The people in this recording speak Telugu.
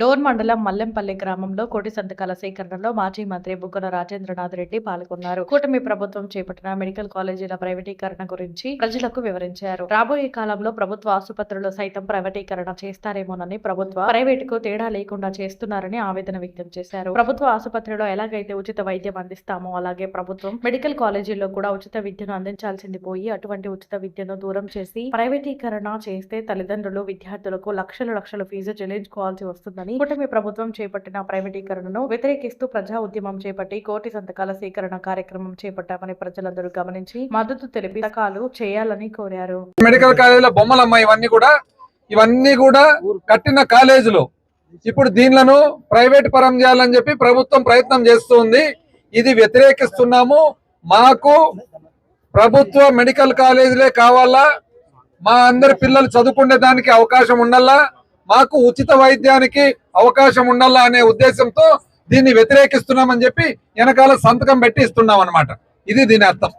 డోర్ మండలం మల్లెంపల్లి గ్రామంలో కోటి సంతకాల సేకరణలో మాజీ మంత్రి బుగ్గన రాజేంద్రనాథ్ రెడ్డి పాల్గొన్నారు. కూటమి ప్రభుత్వం చేపట్టిన మెడికల్ కాలేజీల ప్రైవేటీకరణ గురించి ప్రజలకు వివరించారు. రాబోయే కాలంలో ప్రభుత్వ ఆసుపత్రులు సైతం ప్రైవేటీకరణ చేస్తారేమోనని ప్రభుత్వ ప్రైవేటుకు తేడా లేకుండా చేస్తున్నారని ఆవేదన వ్యక్తం చేశారు. ప్రభుత్వ ఆసుపత్రిలో ఎలాగైతే ఉచిత వైద్యం అందిస్తామో అలాగే ప్రభుత్వం మెడికల్ కాలేజీల్లో కూడా ఉచిత విద్యను అందించాల్సింది పోయి అటువంటి ఉచిత విద్యను దూరం చేసి ప్రైవేటీకరణ చేస్తే తల్లిదండ్రులు విద్యార్థులకు లక్షల లక్షల ఫీజు చెల్లించుకోవాల్సి వస్తుందని కూటమి ప్రభుత్వం చేపట్టిన ప్రైవేటీకరణను వ్యతిరేకిస్తూ ప్రజా ఉద్యమం చేపట్టి కోటి సంతకాల సేకరణ కార్యక్రమం చేపట్టామని ప్రజలందరూ గమనించి మద్దతు తెలిపి సంతకాలు చేయాలని కోరారు. మెడికల్ కాలేజీల బొమ్మలమ్మ ఇవన్నీ కూడా ఇవన్నీ కూడా కట్టిన కాలేజీలు. ఇప్పుడు దీనిలను ప్రైవేట్ పరం చేయాలని చెప్పి ప్రభుత్వం ప్రయత్నం చేస్తుంది. ఇది వ్యతిరేకిస్తున్నాము. మాకు ప్రభుత్వ మెడికల్ కాలేజీలే కావాలా? మా అందరి పిల్లలు చదువుకునే దానికి అవకాశం ఉండాలా? మాకు ఉచిత వైద్యానికి అవకాశం ఉండాలా అనే ఉద్దేశంతో దీన్ని వ్యతిరేకిస్తున్నామని చెప్పి వెనకాల సంతకం పెట్టి ఇస్తున్నాం అనమాట ఇది దీని అర్థం.